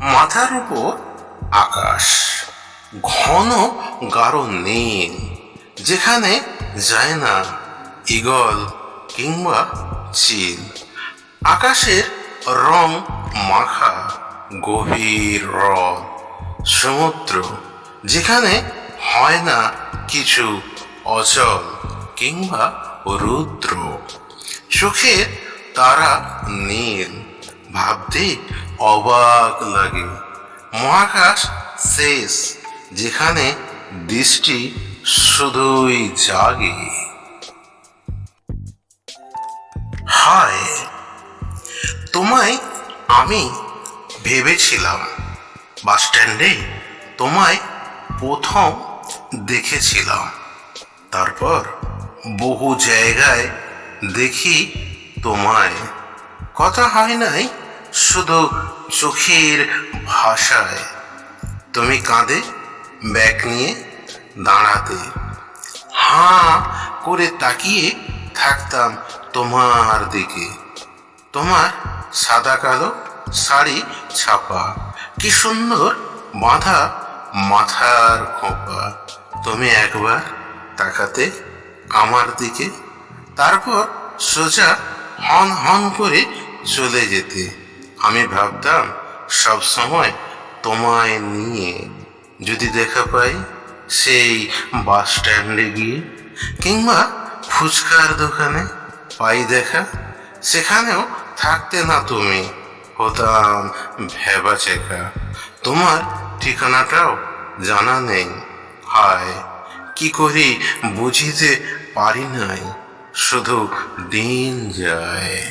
মাথার উপর আকাশ। ঘন গাঢ় নীল, যেখানে যায় না ঈগল কিংবা চিল। আকাশের রং মাখা, গভীর হ্রদ সমুদ্র, যেখানে হয় না কিছু অচল কিংবা রুদ্র। চোখের তারা নীল ভাবতে অবাক লাগে। মহাকাশ শেষ, যেখানে দৃষ্টি শুধুই জাগে। হায়, তোমায় আমি ভেবেছিলাম, বাস স্ট্যান্ডে তোমায় প্রথম দেখেছিলাম। তারপর বহু জায়গায় দেখি তোমায়। কথা হয় নাই শুধু চোখের ভাষায়। তুমি কাঁধে ব্যাগ নিয়ে দাঁড়াতে। হাঁ করে তাকিয়ে থাকতাম তোমার দিকে। তোমার সাদা কালো শাড়ি ছাপা। কি সুন্দর বাঁধা মাথার খোপা। তুমি একবার তাকাতে আমার দিকে। তারপর সোজা হন হন করে চলে যেতে। আমি ভাবতাম সব সময় তোমায় নিয়ে যদি দেখা পাই সেই বাস স্ট্যান্ডে গিয়ে কিংবা ফুচকার দোকানে পাই দেখা, সেখানেও থাকতে না তুমি। হতাম ভেবা চেকা। তোমার ঠিকানাটাও জানা নেই। হায়, কি করি বুঝিতে পারি নাই। শুধু দিন যায়।